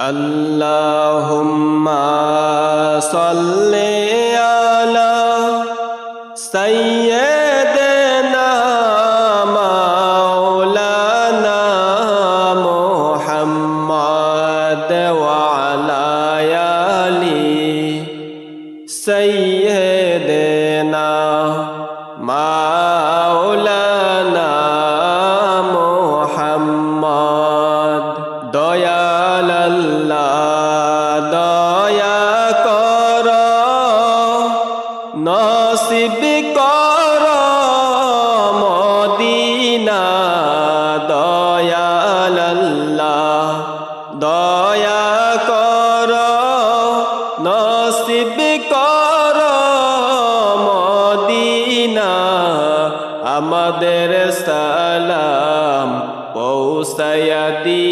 اللهم صل على سيدنا দয়া কর নসিব কর মদিনা আমাদের সালাম পৌঁছায়া দি।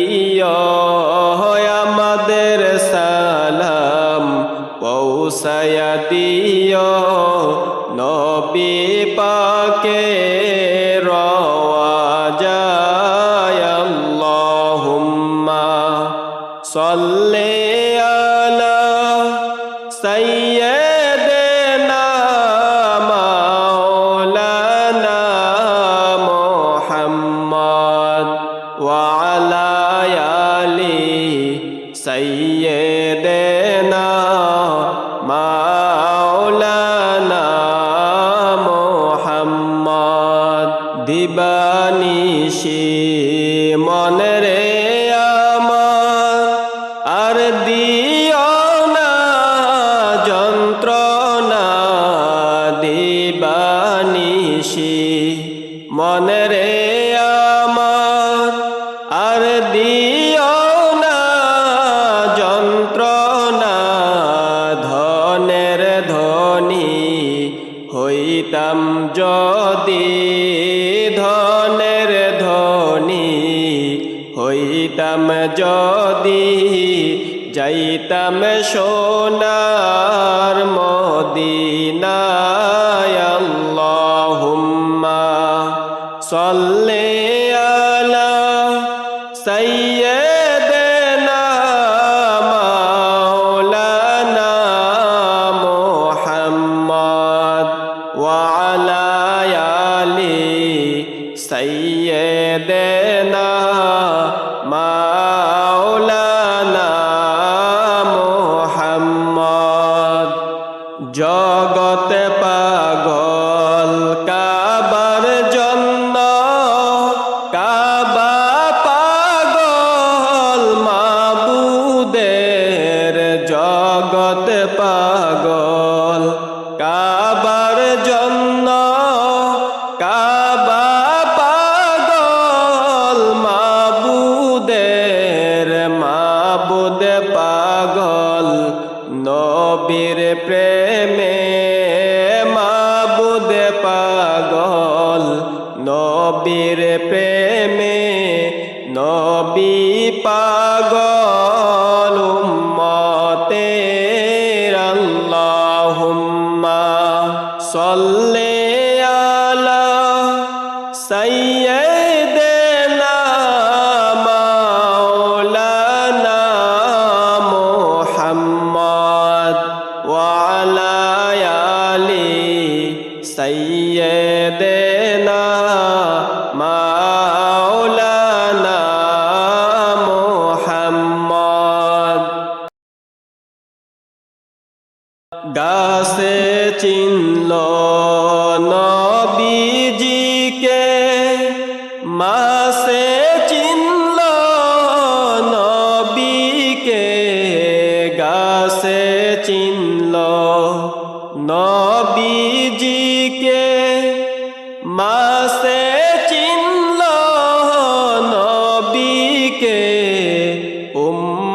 সাইয়ে নদী যাইতাম সোনার মদিনায়।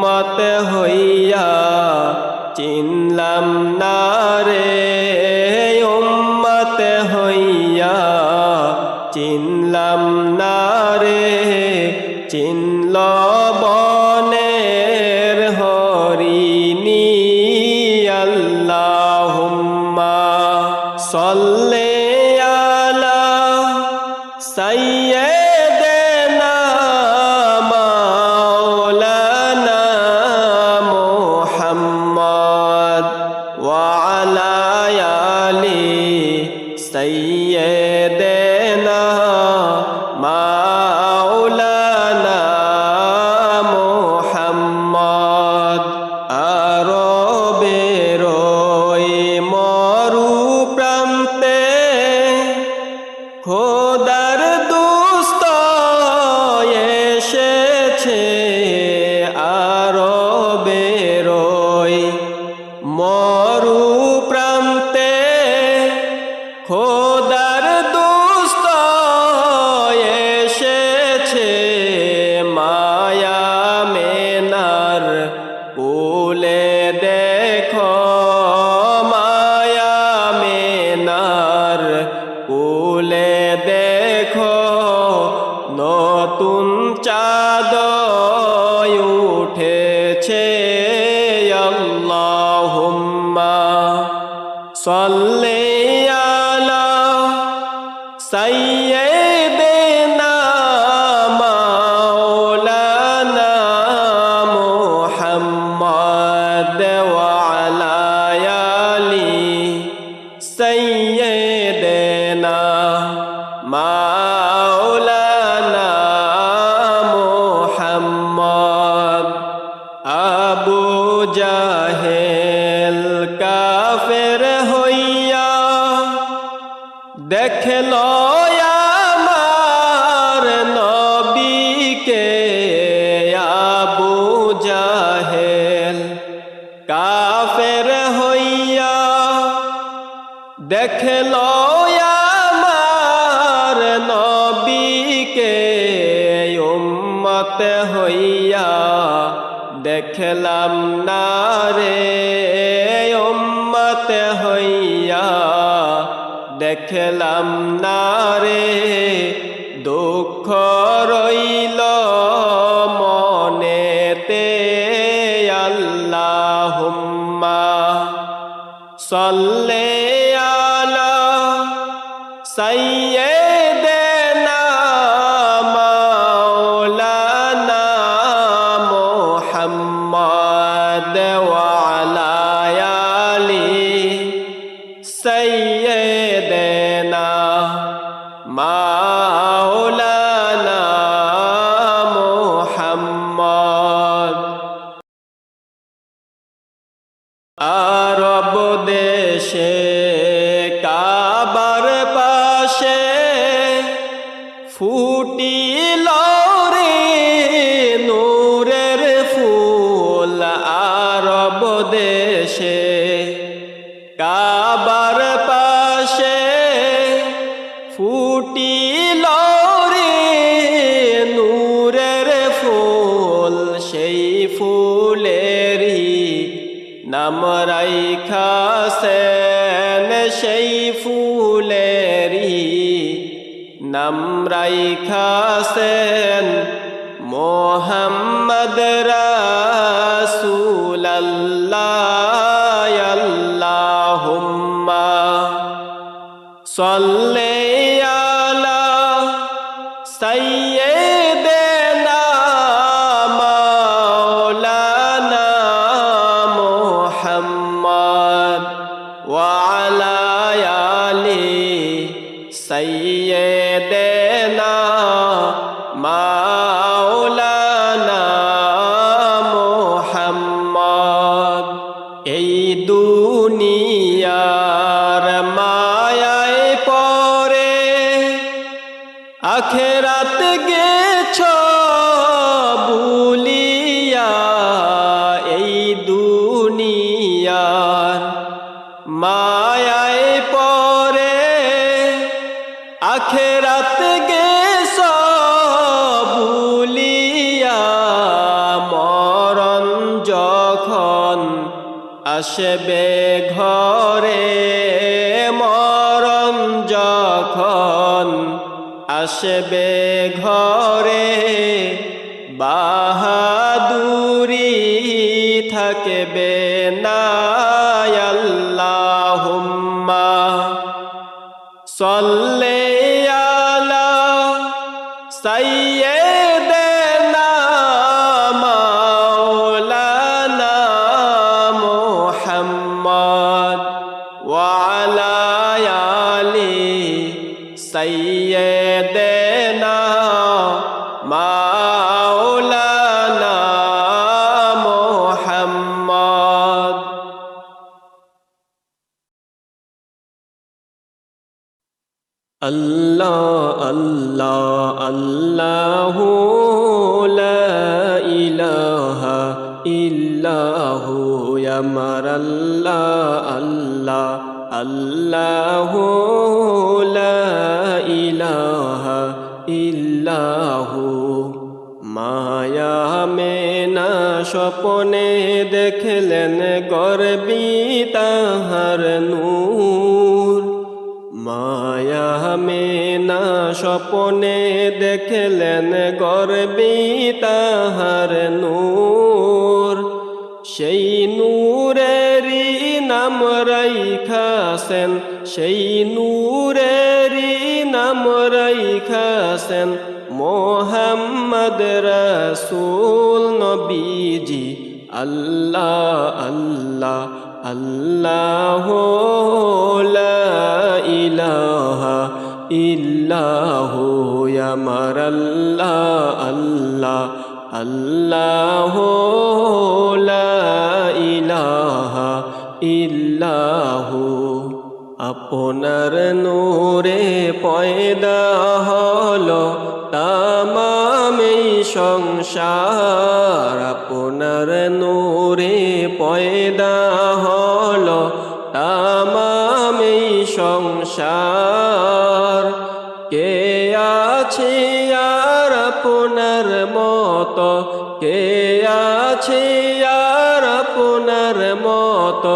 উম্মত হইয়া চিন উঠেছে আল্লাহুম্মা সাল্লি কাফের হইয়া দেখল আমার নবীকে উম্মত হইয়া দেখলাম না রে হইয়া দেখলাম না রে। মুহাম্মদ ওয়া নাম রাইখাসেন সেই ফুলেরই। নাম রাইখাসেন মোহাম্মদ রাসূলুল্লাহ আল্লাহুম্মা। সাল্লি আসবে ঘরে মরণ যখন আসবে ঘরে বাহাদুরি থাকবে না সাল্লি ইল্লাহু আমার আল্লাহ আল্লাহ আল্লাহ ইলাহা ইল্লাহু। মায়া মেনা স্বপনে দেখলেন, গর্বি তাহার নূর। মায়া মেনা স্বপনে দেখলেন, গর্বি তাহার নূর। সেই নূরেরই নাম রাইখাসেন সেই নূরেরই নাম রাইখাসেন মোহাম্মদ রসুল নবীজি। আল্লাহ আল্লাহ আল্লাহ ইলাহা ইল্লাহু আমার আল্লাহ আল্লাহ। আল্লাহ ইলাহা ইল্লাহু। আপনার নূরে পয়দা হল তামামেই সংসার। আপনার নূরে পয়দা হল তামামেই সংসার। মত। কে আছে আর আপনার মত?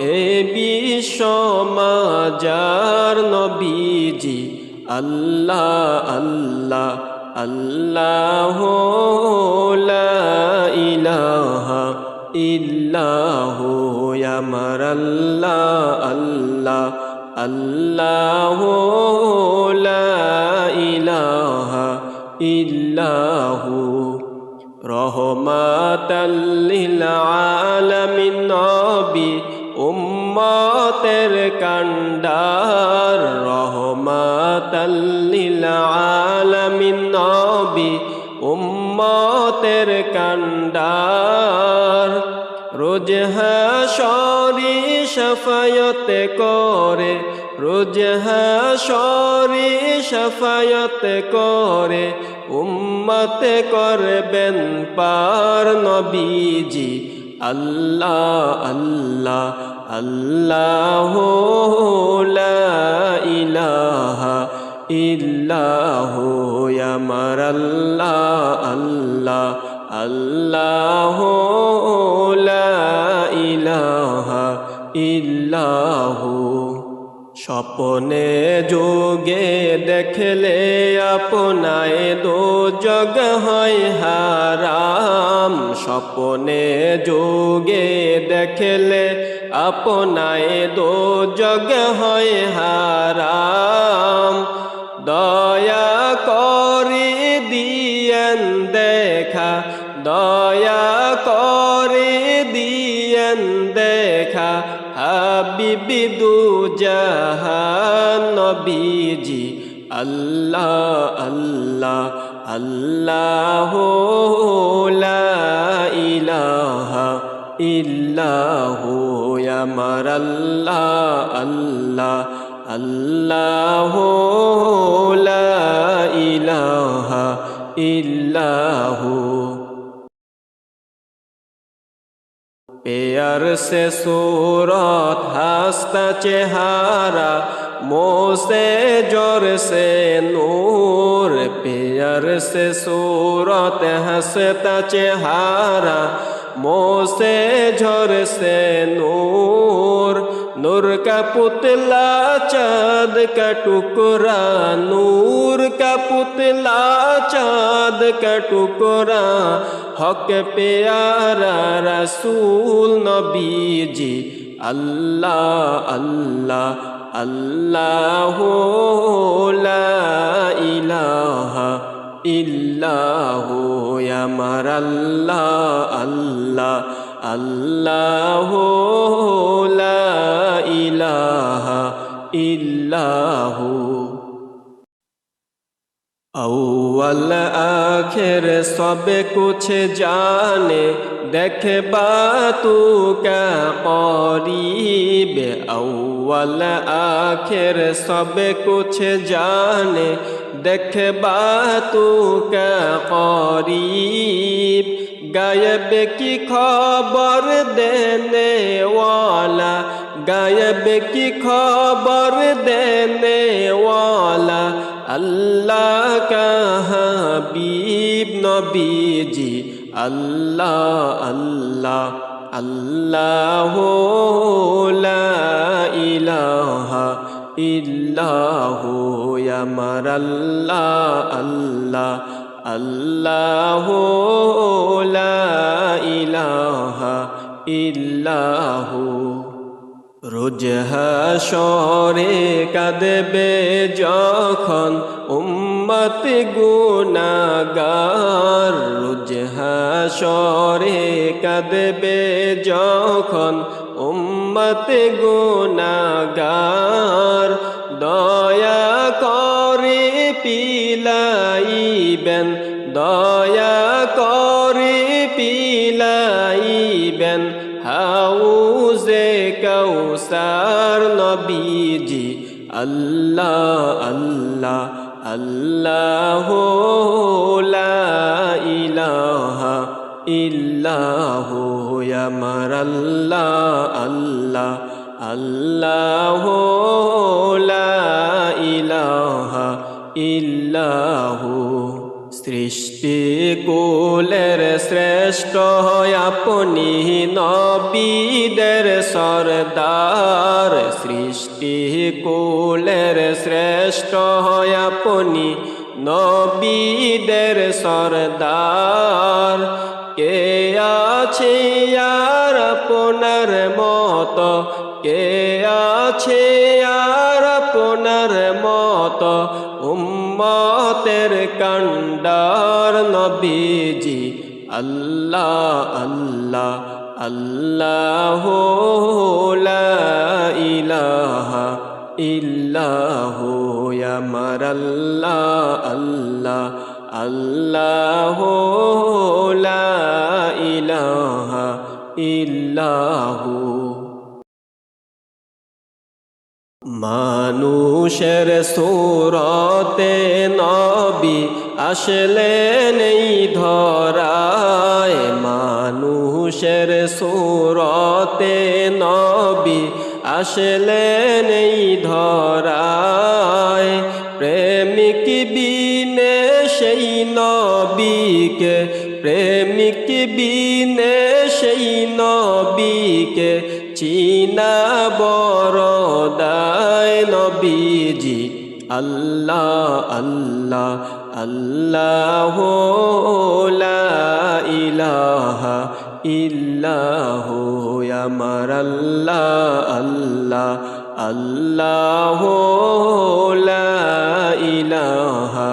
এ বিশ্ব মাজার নবীজি। আল্লাহ আল্লাহ আল্লাহ ইলাহা ইল্লাহু। আমার আল্লাহ আল্লাহ আল্লাহ ইলাহা ইল্লাহু। রহমাতাল্লিল আলামিন নবী উম্মতের কান্ডার রহমাতাল্লিল আলামিন নবী উম্মতের কান্ডার। রোজ হাসরি সফায়ত করে রোজ হাসরি করে, উম্মত করবেন পার নবীজি। আল্লাহ আল্লাহ আল্লাহ ইলাহা ইল্লাহু, আমার আল্লাহ আল্লাহ আল্লাহ ইলাহা ইল্লাহু। স্বপনে যোগে দেখলে আপনায় দো জগ হয় হারাম। স্বপনে যোগে দেখলে আপনায় দো জগ হয় হারাম। দয়া করে দিয়েন দেখা, দয়া করে দিয়েন দেখা, হাবিবি দু জাহান নবীজি আল্লাহ আল্লাহ আল্লাহ ইলাহা ইল্লাহু আমার আল্লাহ আল্লাহ আল্লাহ ইলাহা ইল্লাহু। আর সে সুরত হাসতা চেহারা, মোসে জোর সে নূর। পিয়ার সে সুরত হাসতা চেহারা, মোসে ঝর সে নূর। নূর কা পুতলা, চাঁদ কা টুকরা, নূর কা পুতলা, চাঁদ কা টুকরা। হক পেয়ারা রসুল নবীজি, আল্লাহ আল্লাহ আল্লাহ ইলাহা ইল্লাহ, আমার আল্লাহ আল্লাহ আল্লাহ ইলাহা ইল্লাহু। আউ্বাল আখের, সবে কুছ জানে দেখবা তু কে করিব। আউ্বাল আখের, সবে কুছ জানে দেখবা তু কে করিব। গায়ব কি খবর দেনে গায়ব কি খবর দেনে ওয়ালা? আল্লাহ কাহাবিব নবীজি। আল্লাহ আল্লাহ আল্লাহ লা ইলাহা ইল্লাহ। আমার আল্লাহ আল্লাহ আল্লাহ লা ইলাহা ইল্লাহু। রোজ কাঁদবে যখন উম্মত গুনাগার। রোজ হাসরে কাঁদবে যখন উম্মত গুনাগার। দয়া করে পিলাইবেন, দয়া করে পিলাইবেন। হাউজে কৌসার নবীজি আল্লাহ আল্লাহ আল্লাহ ইলাহা ইল্লাহ আমার আল্লাহ আল্লাহ আল্লাহ ইলাহা ইল্লাহু সৃষ্টি কুলের শ্রেষ্ঠ আপনি নবীদের সরদার। সৃষ্টি কুলের শ্রেষ্ঠ আপনি নবীদের সরদার। কে আছে আর আপনার মত? কে আছে আর আপনার মত? উম্মতের কান্ডার নবীজি আল্লাহ আল্লাহ আল্লাহ ইলাহা ইল্লাহ আমার আল্লাহ আল্লাহ আল্লাহ ইলাহা ইল্লাহু। মানুষের সুরতে নবী আসলেন এই ধরায়। মানুষের সুরতে নবী আসলেন এই ধরায়। প্রেমিক বিনে সেই নবীকে, প্রেমিক বিনে বড় দায় নবীজি, আল্লাহ আল্লাহ আল্লাহ ইলাহা ইল্লাহ, আমার আল্লাহ আল্লাহ আল্লাহ ইলাহা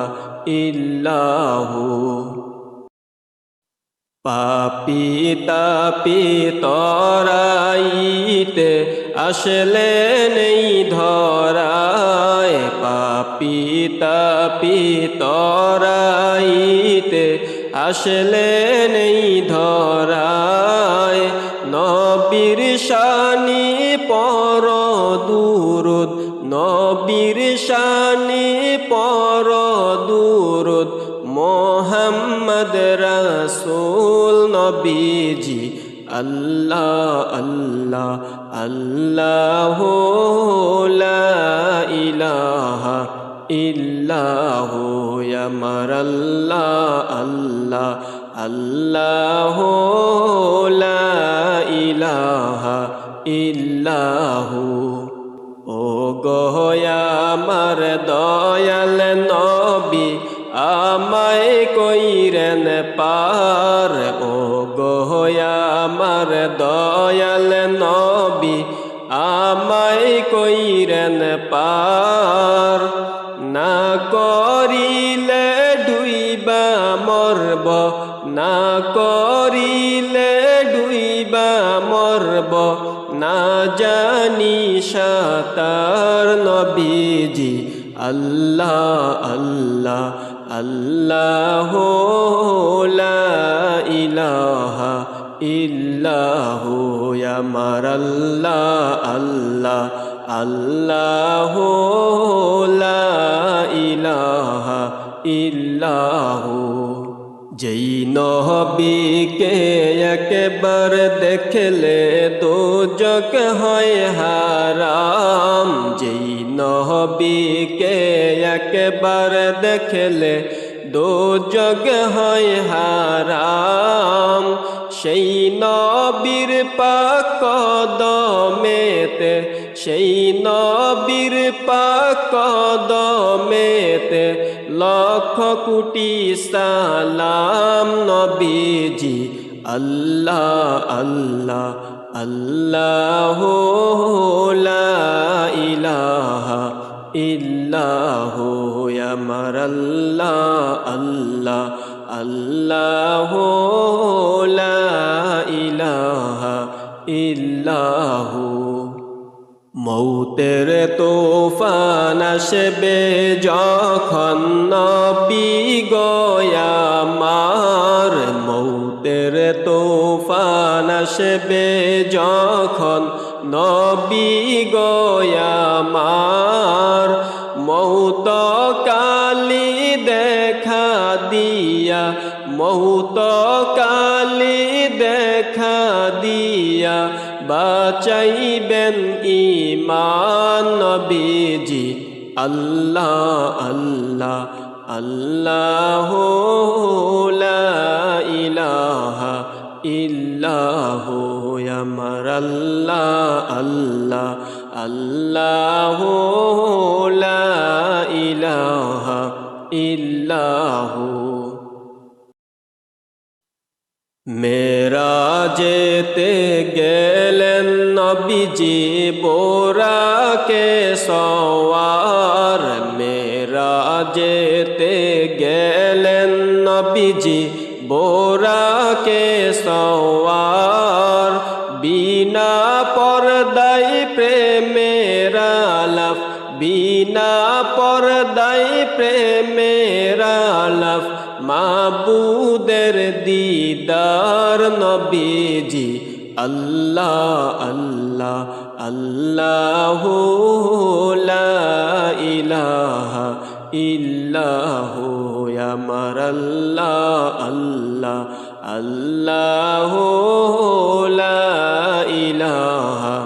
ইল্লাহু। পাপি তাপি তরাইতে আসলেন এই ধরায়, পাপি তাপি তরাইতে। আসলেন এই ধরায়, নবীর শানি পর দুরুদ। নবীর শানি পর দুরুদ, মোহাম্মদ রাসূল নবীজি। আল্লাহ আল্লাহ আল্লাহ ইলাহা ইল্লাহ আমার আল্লাহ আল্লাহ আল্লাহ ইলাহা ইল্লাহু। ও গয়া আমার দয়াল নবী, আমায় কইরেন পার। ও গয়া আমার পার না করিলে ডুইবা মরব, না করিলে ডুইবা মরব। না জানি সাতার নবীজি, আল্লাহ আল্লাহ আল্লাহ ইলাহা ইল্লাহ, আমার আল্লাহ আল্লাহ। আল্লাহ ইলাহা ইল্লাহু। যেই নহবিকে একবার দেখলে তো জগ হয় হারাম। যেই নহবিকে একবার দেখলে দো জগ হয় হারাম। সেই নবীর পাক কদমেতে সেই নবীর পাক কদমেতে লক্ষ কোটি সালাম নবীজি, আল্লাহ আল্লাহ আল্লাহ ইলাহা ইল্লাহ আমার আল্লাহ আল্লাহ আল্লাহ ইলাহা ইল্লাহ। মৌতের তোফান আসবে যখন নবী গয়ামার মৌতের তোফান আসবে যখন নবী গয়ামার বাঁচাইবেন ইমান নবীজি। আল্লাহ আল্লাহ আল্লাহ ইলাহা ইল্লাহ। আমার আল্লাহ আল্লাহ আল্লাহ ইলাহা ইল্লাহ। মেরা যেতে গেলেন নবীজি বোরাকে সওয়ার। মেরা যেতে গেলেন নবীজি বোরাকে সওয়ার। বিনা পর্দাই প্রেমের আলাপ, বিনা পর্দাই প্রেমের আলাপ মাবুদের দিদার নবীজি আল্লাহ আল্লাহ আল্লাহ ইলাহা ইল্লাহ আমার আল্লাহ আল্লাহ আল্লাহ ইলাহা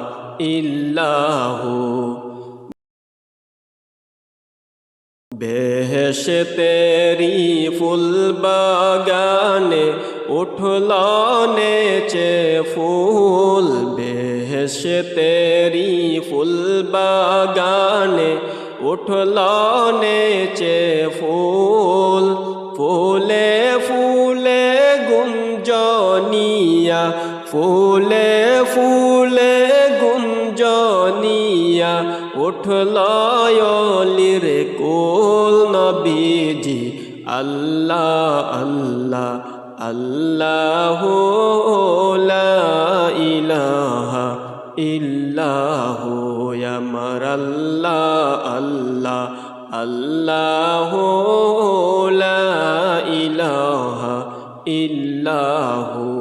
ইল্লাহ। বেহেশ তেরি ফুল বাগানে উঠল নেচে ফুল। বেহেশ তেরি ফুল বাগানে উঠল নেচে ফুল। ফুলে ফুলে গুঞ্জনিয়া, ফুলে ফুলে উঠলয়লির কোল নবীজি আল্লাহ আল্লাহ আল্লাহ ইলাহা ইল্লাহ আমার আল্লাহ আল্লাহ আল্লাহ ইলাহা ইল্লাহু।